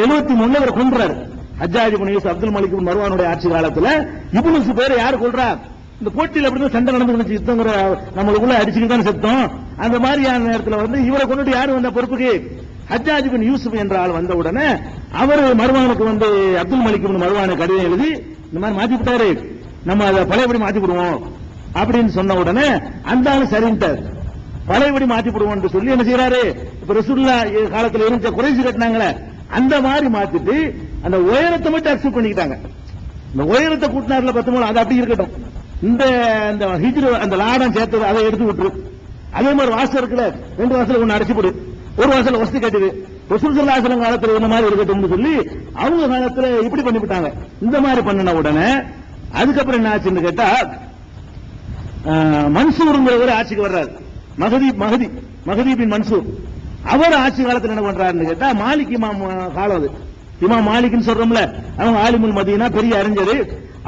எழுபத்தி மூணுல இவர் கொன்றாரு. ஹஜ்ஜாஜி முன் அப்துல் மலிக் மருவானுடைய ஆட்சி காலத்துல. இபுனுசு பேர் யார் கொள்றா இந்த போட்டியில் அப்படி சண்டை நடந்து யுத்தங்கிற நம்மளுக்குள்ள அடிச்சுக்கிட்டு தான் செத்தோம். அந்த மாதிரியான நேரத்துல வந்து இவரை கொண்டுட்டு யாரு வந்த பொறுப்புக்கு? ஹஜாஜி பின் யூசுப் என்ற ஆள் வந்த உடனே அவர் மர்வானுக்கு வந்து அப்துல் மலிக் பின் கடிதம் எழுதி இந்த மாதிரி மாத்தி விட்டாரு நம்ம அதை பழையபடி மாத்தி விடுவோம் அப்படின்னு சொன்ன உடனே அந்த ஆள் சரின்ட்டார். பழையபடி மாத்தி போடுவோம் சொல்லி என்ன செய்யறாரு இப்ப ரசூல்லா காலத்துல இருந்த குறைசி கட்டினாங்களே அந்த மாதிரி மாத்திட்டு அந்த உயரத்தை மட்டும் அக்செப்ட் பண்ணிக்கிட்டாங்க. இந்த உயரத்தை கூட்டினார்ல பத்து மூலம் அது அப்படி இருக்கட்டும். இந்த அந்த ஹிஜ்ரு அந்த லாடம் சேர்த்தது அதை எடுத்து விட்டுரு. அதே மாதிரி வாசல் இருக்குல்ல ரெண்டு வாசல ஒண்ணு அடைச்சு போடு. ஒரு வாசல் வசதி கட்டுது. ரசூசல்லாசலம் காலத்துல இந்த மாதிரி இருக்கட்டும்னு சொல்லி அவங்க காலத்துல இப்படி பண்ணிவிட்டாங்க. இந்த மாதிரி பண்ணின உடனே அதுக்கப்புறம் என்ன ஆச்சுன்னு கேட்டா மன்சூருங்கிறவர் ஆட்சிக்கு வர்றாரு. மகதி மகதி மகதி பின் மன்சூர். அவர் ஆட்சி காலத்தில் என்ன பண்றாருன்னு கேட்டா மாலிக் இமாம் காலம் அது. இமாம் மாலிக்னு சொல்றோம்ல அவங்க ஆலிமுல் மதியனா பெரிய அறிஞர்.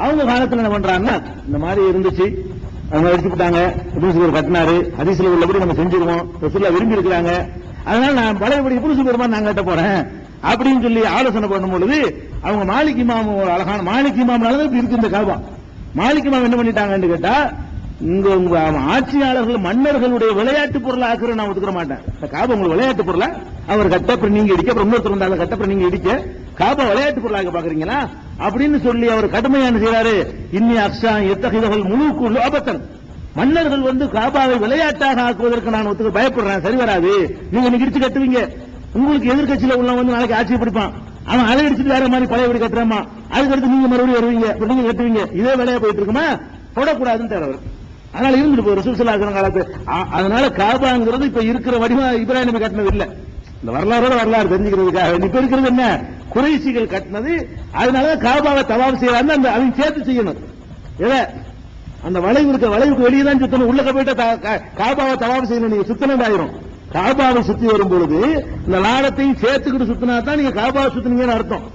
அவங்க காலத்தில் என்ன பண்றாங்கன்னா இந்த மாதிரி இருந்துச்சு. அவங்க எடுத்துக்கிட்டாங்க இப்னு கட்டினாரு. ஹதீஸ்ல உள்ளபடி நம்ம செஞ்சிருவோம். ரசூல்லா விரும்பி இருக்கிறாங்க. அதனால நான் பழையபடி இப்னு சுபைர் நான் கட்ட போறேன். அப்படின்னு சொல்லி ஆலோசனை பண்ணும் பொழுது அவங்க மாலிக் இமாம் ஒரு அழகான மாலிக் இமாம்னால இப்படி இருக்கு இந்த கல்வா மாலிக் இமாம் என்ன பண்ணிட்டாங்கன்னு கேட்டா இங்க உங்க ஆட்சியாளர்கள் மன்னர்களுடைய விளையாட்டு பொருளை ஆக்குற நான் ஒத்துக்கிற மாட்டேன். இந்த காபா உங்களுக்கு விளையாட்டு பொருளா அவர் கட்ட அப்புறம் நீங்க இடிக்க அப்புறம் இன்னொருத்தர் வந்தாலும் கட்ட அப்புறம் நீங்க இடிக்க காபா விளையாட்டு பொருளாக பாக்குறீங்களா? அப்படின்னு சொல்லி அவர் கடுமையான செய்யறாரு இன்னி அக்ஷா எத்தகையவர்கள் முழுக்கு ஆபத்தன். மன்னர்கள் வந்து காபாவை விளையாட்டாக ஆக்குவதற்கு நான் ஒத்துக்க பயப்படுறேன். சரி வராது. நீங்க இன்னைக்கு இடிச்சு கட்டுவீங்க. உங்களுக்கு எதிர்கட்சியில உள்ள வந்து நாளைக்கு ஆட்சி பிடிப்பான். அவன் அலை அடிச்சுட்டு வேற மாதிரி பழைய வீடு கட்டுறாமா? அதுக்கடுத்து நீங்க மறுபடியும் வருவீங்க. நீங்க கட்டுவீங்க. இதே வேலையா போயிட்டு இருக்குமா? தொடக்கூடாதுன்னு அவர் அதனால இருந்துட்டு போய் ரசூல் காலத்து. அதனால காபாங்கிறது இப்ப இருக்கிற வடிவா இப்ராஹிம் கட்டினது இல்ல. இந்த வரலாறோட வரலாறு தெரிஞ்சுக்கிறதுக்காக இப்ப இருக்கிறது என்ன? குறைசிகள் கட்டினது. அதனால காபாவை தவாப் செய்யறாங்க அந்த அவங்க சேர்த்து செய்யணும். எதை? அந்த வளைவு இருக்க வளைவுக்கு வெளியே தான் சுத்தணும். உள்ள போயிட்டு காபாவை தவாப் செய்யணும். நீங்க சுத்தணும் ஆயிரும். காபாவை சுத்தி வரும் பொழுது இந்த லாடத்தையும் சேர்த்துக்கிட்டு சுத்தினா தான் நீங்க காபாவை சுத்தினீங்கன்னு அர்த்தம்.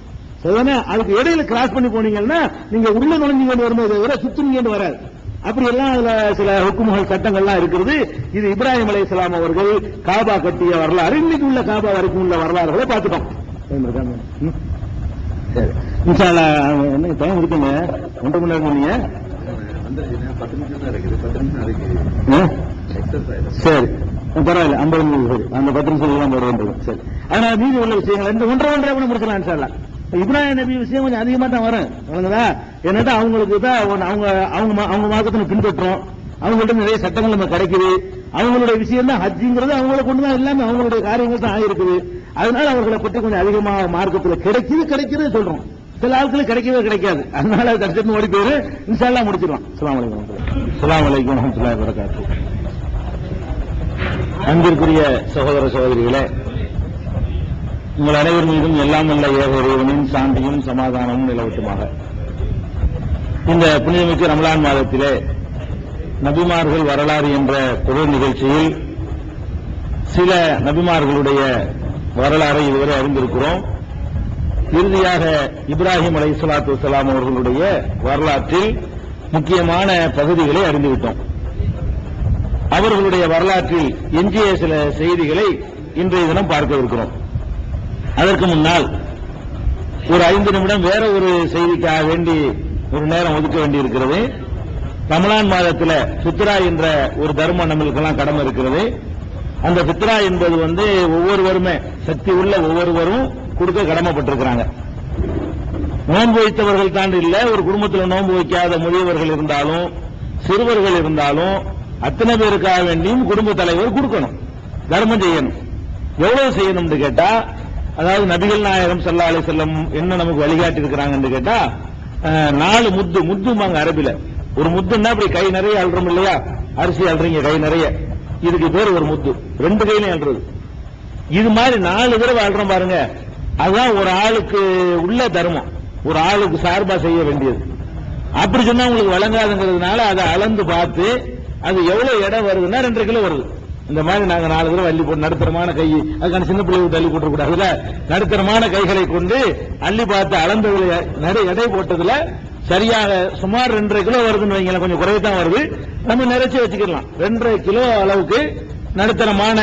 சரிதானே? அதுக்கு இடையில கிராஸ் பண்ணி போனீங்கன்னா நீங்க உள்ள நுழைஞ்சீங்கன்னு வரும்போது சுத்தினீங்கன்னு வராது. அப்படி எல்லாம் அதுல சில ஹுக்குமுகள் சட்டங்கள்லாம் இருக்கிறது இது இப்ராஹிம் அலைஹிஸ்ஸலாம் அவர்கள் காபா கட்டிய வரலாறு. இன்னைக்கு உள்ள காபா வரைக்கும் உள்ள வரலாறுகளை பார்த்துட்டோம். ம். சரி. இன்ஷா அல்லாஹ், என்ன டைம் இருக்குங்க ஒன்றரை மணி நேரம் சொன்னீங்க சரி. பரவாயில்ல. ஐம்பது நிமிஷம் சரி. அந்த பத்து நிமிஷம் தான் போடுவோம் சரி. அதனால மீதி உள்ள விஷயங்கள் இந்த ஒன்றரை ஒன்றரை கூட முடிக்கலாம் இன்ஷா இப்ராஹிம் நபி விஷயம் கொஞ்சம் அதிகமா தான் வரும். வழங்குதா என்னடா அவங்களுக்கு தான் அவங்க அவங்க அவங்க மார்க்கத்தை பின்பற்றோம். அவங்கள்ட்ட நிறைய சட்டங்கள் நம்ம கிடைக்குது. அவங்களுடைய விஷயம் தான் ஹஜ்ஜிங்கிறது அவங்கள கொண்டு தான் எல்லாமே அவங்களுடைய காரியங்கள் தான் ஆகிருக்குது அதனால அவர்களை பற்றி கொஞ்சம் அதிகமாக மார்க்கத்தில் கிடைக்குது கிடைக்கிறது சொல்றோம். சில ஆட்களுக்கு கிடைக்கவே கிடைக்காது. அதனால தடுத்து ஓடி போயிரு. இன்ஷால்லா முடிச்சிடலாம் சலாம் வலைக்கம் சலாம் வலைக்கம் வரமத்துல்லாஹி வரகாத்துஹு அன்பிற்குரிய சகோதர சகோதரிகளே உங்கள் அனைவர் மீதும் எல்லாம் வல்ல ஏக சாந்தியும் சமாதானமும் நிலவட்டுமாக. இந்த புனிதமிக்க ரமலான் மாதத்திலே நபிமார்கள் வரலாறு என்ற தொடர் நிகழ்ச்சியில் சில நபிமார்களுடைய வரலாறை இதுவரை அறிந்திருக்கிறோம். இறுதியாக இப்ராஹிம் அலை சலாத்து வலாம் அவர்களுடைய வரலாற்றில் முக்கியமான பகுதிகளை அறிந்துவிட்டோம். அவர்களுடைய வரலாற்றில் எஞ்சிய சில செய்திகளை இன்றைய தினம் பார்க்க இருக்கிறோம் அதற்கு முன்னால் ஒரு ஐந்து நிமிடம் வேற ஒரு செய்திக்காக வேண்டி ஒரு நேரம் ஒதுக்க வேண்டி இருக்கிறது ரமலான் மாதத்தில் சித்ரா என்ற ஒரு தர்மம் நம்மளுக்கெல்லாம் கடமை இருக்கிறது. அந்த சித்ரா என்பது வந்து ஒவ்வொருவருமே சக்தி உள்ள ஒவ்வொருவரும் கொடுக்க கடமைப்பட்டிருக்கிறாங்க. நோன்பு வைத்தவர்கள் தான் இல்ல ஒரு குடும்பத்தில் நோன்பு வைக்காத முதியவர்கள் இருந்தாலும் சிறுவர்கள் இருந்தாலும் அத்தனை பேருக்காக வேண்டியும் குடும்ப தலைவர் கொடுக்கணும். தர்மம் செய்யணும். எவ்வளவு செய்யணும்னு கேட்டா அதாவது நபிகள் நாயகம் சல்லா அலி செல்லம் என்ன நமக்கு வழிகாட்டி இருக்கிறாங்கன்னு கேட்டா நாலு முத்து முத்துமாங்க அரபில. ஒரு முத்துன்னா அப்படி கை நிறைய அல்றோம் இல்லையா? அரிசி அல்றீங்க கை நிறைய. இதுக்கு பேர் ஒரு முத்து. ரெண்டு கையிலையும் அல்றது இது மாதிரி நாலு தடவை அல்றோம் பாருங்க. அதுதான் ஒரு ஆளுக்கு உள்ள தர்மம். ஒரு ஆளுக்கு சார்பா செய்ய வேண்டியது. அப்படி சொன்னா உங்களுக்கு வழங்காதுங்கிறதுனால அதை அளந்து பார்த்து அது எவ்வளவு இடம் வருதுன்னா ரெண்டரை கிலோ வருது. இந்த மாதிரி நாங்க நாலு தடவை அள்ளி போட்டு நடுத்தரமான கை அதுக்கான சின்ன பிள்ளைகளுக்கு தள்ளி போட்டு நடுத்தரமான கைகளை கொண்டு அள்ளி பார்த்து அளந்ததுல நிறைய எடை போட்டதுல சரியாக சுமார் ரெண்டரை கிலோ வருதுன்னு வைங்களேன் கொஞ்சம் குறைவு தான் வருது. நம்ம நிறைச்சி வச்சுக்கலாம் ரெண்டரை கிலோ அளவுக்கு நடுத்தரமான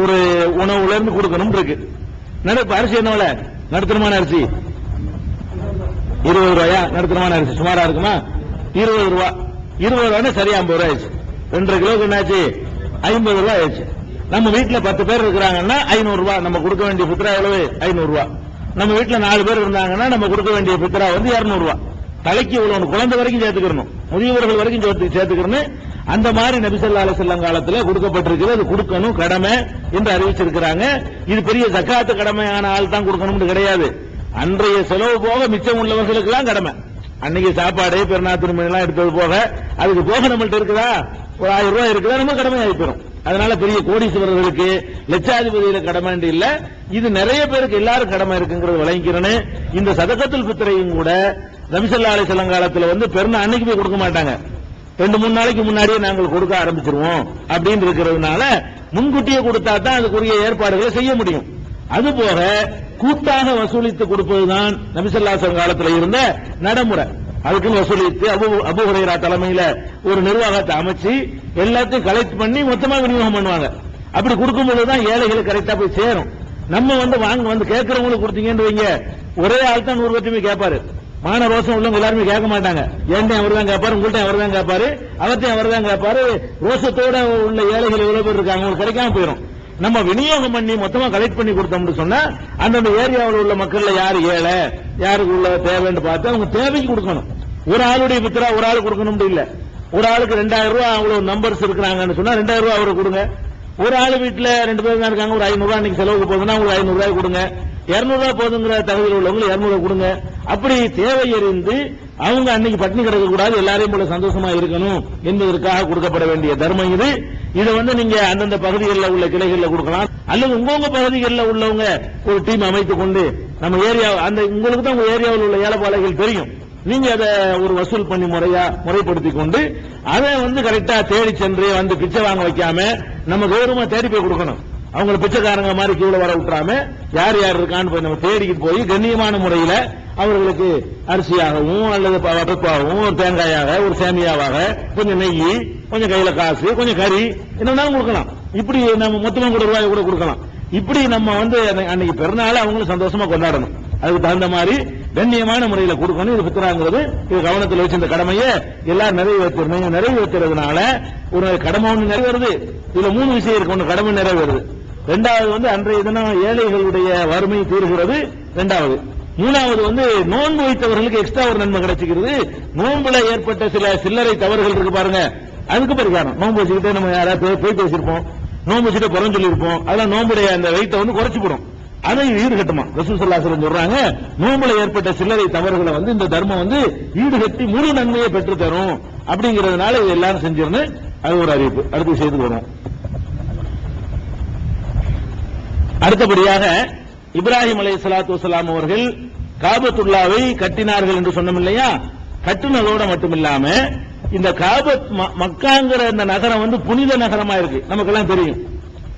ஒரு உணவுல இருந்து கொடுக்கணும் இருக்கு. நடப்பு அரிசி என்ன நடுத்தரமான அரிசி. இருபது ரூபாயா? நடுத்தரமான அரிசி. சுமாரா இருக்குமா? இருபது ரூபா. இருபது ரூபாய் சரியா ஐம்பது ரூபாய் ஆயிடுச்சு. ரெண்டரை கிலோக்கு என்னாச்சு? ஐம்பது ரூபாய் ஆயிடுச்சு. நம்ம வீட்டுல பத்து பேர் இருக்கிறாங்கன்னா ஐநூறு ரூபாய் நம்ம கொடுக்க வேண்டிய பித்ரா எவ்வளவு? ஐநூறு ரூபாய் நம்ம வீட்டுல நாலு பேர் இருந்தாங்கன்னா நம்ம கொடுக்க வேண்டிய பித்ரா வந்து இருநூறு ரூபாய் தலைக்கு இவ்வளவு குழந்தை வரைக்கும் சேர்த்துக்கணும். முதியவர்கள் வரைக்கும் சேர்த்து அந்த மாதிரி நபிசல்லா அலிசல்லாம் காலத்துல கொடுக்கப்பட்டிருக்கிறது. அது கொடுக்கணும் கடமை என்று அறிவிச்சிருக்கிறாங்க. இது பெரிய சக்காத்து கடமையான ஆள் தான் கொடுக்கணும்னு கிடையாது. அன்றைய செலவு போக மிச்சம் உள்ளவர்களுக்கு தான் கடமை. அன்னைக்கு சாப்பாடு பெருநாத்திருமணி எல்லாம் எடுத்தது போக அதுக்கு போக நம்மள்ட்ட இருக்குதா? ஒரு ஆயிரம் ரூபாய் இருக்குதா? நம்ம கடமை ஆயிப்போம் அதனால பெரிய கோடீஸ்வரர்களுக்கு லட்சாதிபதியில கடமை இல்ல. இது நிறைய பேருக்கு எல்லாரும் கடமை இருக்குங்கிறது விளங்கிக்கிறேன்னு இந்த சதகத்தில் பித்திரையும் கூட நபிசல்லா அலி வந்து பெருமை அன்னைக்கு போய் கொடுக்க மாட்டாங்க. ரெண்டு மூணு நாளைக்கு முன்னாடியே நாங்கள் கொடுக்க ஆரம்பிச்சிருவோம் அப்படின்னு இருக்கிறதுனால முன்கூட்டியே கொடுத்தா தான் அதுக்குரிய ஏற்பாடுகளை செய்ய முடியும். அதுபோக கூட்டாக வசூலித்து கொடுப்பதுதான் நபிசல்லாசன் காலத்தில் இருந்த நடைமுறை. அதுக்குன்னு வசூலித்து அபு அபு தலைமையில ஒரு நிர்வாகத்தை அமைச்சு எல்லாத்தையும் கலெக்ட் பண்ணி மொத்தமா விநியோகம் பண்ணுவாங்க. அப்படி கொடுக்கும்போது தான் ஏழைகளுக்கு கரெக்டா போய் சேரும். நம்ம வந்து வாங்க வந்து கேட்கறவங்களுக்கு கொடுத்தீங்கன்னு வைங்க. ஒரே ஆள் தான் நூறு பத்துமே கேட்பாரு. மான ரோசம் உள்ளவங்க எல்லாருமே கேட்க மாட்டாங்க. ஏன்டையும் அவர் தான் கேட்பாரு? உங்கள்ட்ட அவர் தான் கேட்பாரு? அவர்த்தையும் அவர் தான் கேட்பாரு? ரோசத்தோட உள்ள ஏழைகள் எவ்வளவு பேர் இருக்காங்க? அவங்களுக்கு கிடைக்காம போயிடும் நம்ம விநியோகம் பண்ணி மொத்தமா கலெக்ட் பண்ணி கொடுத்தோம்னு சொன்னா அந்தந்த ஏரியாவில் உள்ள மக்கள்ல யாரு ஏழை யாருக்கு உள்ள தேவைன்னு பார்த்து அவங்க தேவைக்கு கொடுக்கணும். ஒரு ஆளுடைய மித்திரா ஒரு ஆள் கொடுக்கணும் இல்ல. ஒரு ஆளுக்கு ரெண்டாயிரம் ரூபாய் அவ்வளவு நம்பர்ஸ் இருக்கிறாங்கன்னு சொன்னா ரெண்டாயிரம் ரூபாய் அவருக்கு கொடுங்க. ஒரு ஆள் வீட்டுல ரெண்டு பேர் தான் இருக்காங்க ஒரு ஐநூறு ரூபாய் இன்னைக்கு செலவுக்கு போகுதுன்னா உங்களுக்கு ஐநூறு ரூபாய் கொடுங்க. இருநூறு ரூபாய் போதுங்கிற தகுதியில் உள்ளவங்க இருநூறு கொடுங்க. அப்படி தேவை அறிந்து அவங்க அன்னைக்கு பட்டினி கிடக்க கூடாது எல்லாரையும் போல சந்தோஷமா இருக்கணும் என்பதற்காக கொடுக்கப்பட வேண்டிய தர்மம் இது. இதை வந்து நீங்க அந்தந்த பகுதிகளில் உள்ள கிளைகளில் கொடுக்கலாம். அல்லது உங்கவுங்க பகுதிகளில் உள்ளவங்க ஒரு டீம் அமைத்துக் கொண்டு நம்ம ஏரியா அந்த உங்களுக்கு தான் உங்க ஏரியாவில் உள்ள ஏழைப்பாளைகள் தெரியும். நீங்க அதை ஒரு வசூல் பண்ணி முறையா முறைப்படுத்தி கொண்டு அதை வந்து கரெக்டா தேடி சென்று வந்து பிச்சை வாங்க வைக்காம நம்ம கௌரவமா தேடி போய் கொடுக்கணும். அவங்கள பிச்சைக்காரங்க மாதிரி கீழே வர விட்டுறாம யார் யார் இருக்கான்னு போய் நம்ம தேடிக்கிட்டு போய் கண்ணியமான முறையில அவர்களுக்கு அரிசியாகவும் அல்லது ப- பருப்பாகவும் தேங்காயாக ஒரு சேமியாவாக கொஞ்சம் நெய் கொஞ்சம் கையில காசு கொஞ்சம் கறி என்னன்னாலும் கொடுக்கலாம். இப்படி நம்ம மொத்தமாக கூட ரூபாய் கூட கொடுக்கலாம். இப்படி நம்ம வந்து அன்னை- அன்னைக்கு பிறநாள் அவங்களும் சந்தோஷமா கொண்டாடணும். அதுக்கு தகுந்த மாதிரி கண்ணியமான முறையில கொடுக்கணும். இது பித்தராங்கிறது இது கவனத்தில் வச்சு இந்த கடமையை எல்லாரும் நிறைவேற்றணும். நிறைவேற்றுறதுனால ஒரு கடமை ஒன்று நிறைவேறுது. இதுல மூணு விஷயம் இருக்கு. ஒன்று கடமை நிறைவேறுது. ரெண்டாவது வந்து அன்றைய தினம் ஏழைகளுடைய வறுமை தீர்கிறது. ரெண்டாவது மூணாவது வந்து நோன்பு வைத்தவர்களுக்கு எக்ஸ்ட்ரா ஒரு நன்மை கிடைச்சிக்கிறது. நோன்புல ஏற்பட்ட சில சில்லறை தவறுகள் இருக்கு பாருங்க. அதுக்கு பரிகாரம். நோன்பு வச்சுக்கிட்டே நம்ம யாராவது போய் பேசியிருப்போம். நோன்பு வச்சுட்டு புறம் சொல்லியிருப்போம். அதெல்லாம் நோம்புடைய அந்த வெயிட்டை வந்து குறைச்சு போடும் அதை ஈடுகட்டுமா ரசூசல்லாசலம் சொல்றாங்க நோம்புல ஏற்பட்ட சில்லறை தவறுகளை வந்து இந்த தர்மம் வந்து ஈடுகட்டி முழு நன்மையை பெற்று தரும். அப்படிங்கறதுனால இது எல்லாரும் செஞ்சிருந்து அது ஒரு அறிவிப்பு. அடுத்து செய்து வரும் அடுத்தபடியாக இப்ராஹிம் அலை சலாத்து வசலாம் அவர்கள் காபத்துல்லாவை கட்டினார்கள் என்று சொன்னோம் இல்லையா? கட்டுனதோட மட்டுமில்லாம இந்த காபத் ம- மக்காங்கிற இந்த நகரம் வந்து புனித நகரமா இருக்கு. நமக்கெல்லாம் தெரியும்.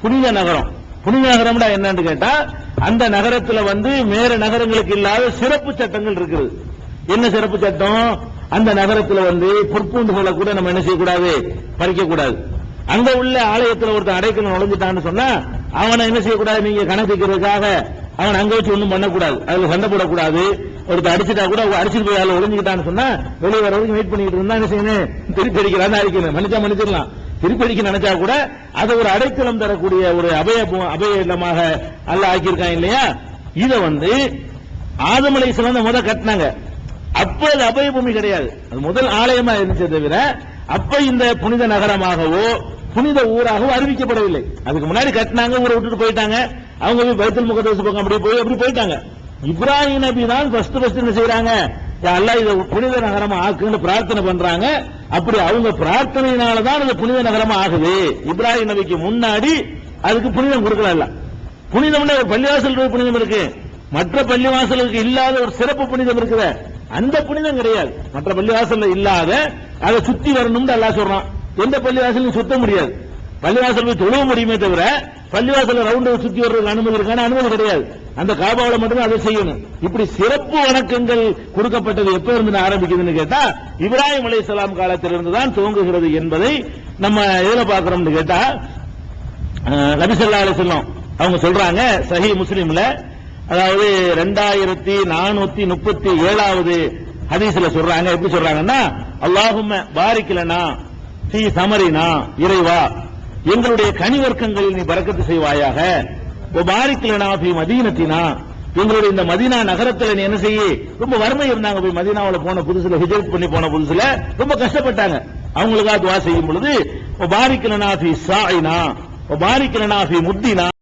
புனித நகரம். புனித நகரம்டா என்னன்னு கேட்டா அந்த நகரத்துல வந்து வேற நகரங்களுக்கு இல்லாத சிறப்பு சட்டங்கள் இருக்குது. என்ன சிறப்பு சட்டம்? அந்த நகரத்துல வந்து பொற்பூண்டுகளை கூட நம்ம என்ன செய்யக்கூடாது? பறிக்க கூடாது அங்க உள்ள ஆலயத்துல ஒருத்தன் அடைக்கணும் நுழைஞ்சிட்டான்னு சொன்னா அவனை என்ன செய்யக்கூடாது? நீங்க கணக்கிக்கிறதுக்காக அவன் அங்க வச்சு ஒண்ணும் பண்ணக்கூடாது. அதுல சண்டை போடக்கூடாது. ஒருத்தர் அடிச்சுட்டா கூட அடிச்சுட்டு போய் அதுல ஒளிஞ்சுக்கிட்டான்னு சொன்னா வெளியே வர வரைக்கும் வெயிட் பண்ணிட்டு இருந்தா என்ன செய்யணும்? திருப்பி அடிக்கிறான்னு அடிக்கணும் மன்னிச்சா மன்னிச்சிடலாம். திருப்பி அடிக்க நினைச்சா கூட அதை ஒரு அடைக்கலம் தரக்கூடிய ஒரு அபய அபய இல்லமாக அல்ல ஆக்கியிருக்கான் இல்லையா? இத வந்து ஆதமலை சிறந்த முத கட்டினாங்க. அப்ப அது அபய பூமி கிடையாது. அது முதல் ஆலயமா இருந்துச்சு தவிர அப்ப இந்த புனித நகரமாகவோ புனித ஊராகவோ அறிவிக்கப்படவில்லை. அதுக்கு முன்னாடி கட்டினாங்க ஊரை விட்டுட்டு போயிட்டாங்க. அவங்க போய் பைத்தல் முகதோசு பக்கம் அப்படி போய் அப்படி போயிட்டாங்க. இப்ராஹிம் நபி தான் ஃபர்ஸ்ட் ஃபர்ஸ்ட் என்ன செய்யறாங்க யா அல்லாஹ் இதை புனித நகரமா ஆக்குன்னு பிரார்த்தனை பண்றாங்க. அப்படி அவங்க பிரார்த்தனையினால தான் அது புனித நகரமா ஆகுது. இப்ராஹிம் நபிக்கு முன்னாடி அதுக்கு புனிதம் கொடுக்கல இல்ல. புனிதம்னா ஒரு பள்ளிவாசல் ஒரு புனிதம் இருக்கு. மற்ற பள்ளிவாசலுக்கு இல்லாத ஒரு சிறப்பு புனிதம் இருக்குது. அந்த புனிதம் கிடையாது. மற்ற பள்ளிவாசல்ல இல்லாத அதை சுத்தி வரணும்னு எல்லாம் சொல்றான். எந்த பள்ளிவாசலையும் சுத்த முடியாது. பள்ளிவாசல் போய் தொழுவ முடியுமே தவிர பள்ளிவாசல ரவுண்ட் சுத்தி வர்றதுக்கு அனுமதி இருக்கான அனுமதி கிடையாது. அந்த காபாவில மட்டும் அதை செய்யணும். இப்படி சிறப்பு வணக்கங்கள் கொடுக்கப்பட்டது எப்ப இருந்து ஆரம்பிக்குதுன்னு கேட்டா இப்ராஹிம் அலைஹிஸ்ஸலாம் காலத்திலிருந்து தான் துவங்குகிறது என்பதை நம்ம எதுல பாக்குறோம்னு கேட்டா அஹ், நபி ஸல்லல்லாஹு அவங்க சொல்றாங்க சஹி முஸ்லீம்ல அதாவது ரெண்டாயிரத்தி நானூத்தி முப்பத்தி ஏழாவது ஹதீஸ்ல சொல்றாங்க. எப்படி சொல்றாங்கன்னா அல்லாஹும் பாரிக்கலனா சி சமரினா இறைவா எங்களுடைய கனி வர்க்கங்களில் நீ பறக்கத்து செய்வாயாக. பாரிக்கலனா ஃபீ மதீனத்தினா. எங்களுடைய இந்த மதீனா நகரத்துல நீ என்ன செய்ய? ரொம்ப வறுமை இருந்தாங்க போய் மதீனாவுல போன புதுசுல ஹிஜரத் பண்ணி போன புதுசுல. ரொம்ப கஷ்டப்பட்டாங்க. அவங்களுக்காக துவா செய்யும் பொழுது பாரிக்கலனா ஃபீ சாயினா பாரிக்கலனா ஃபீ முத்தினா.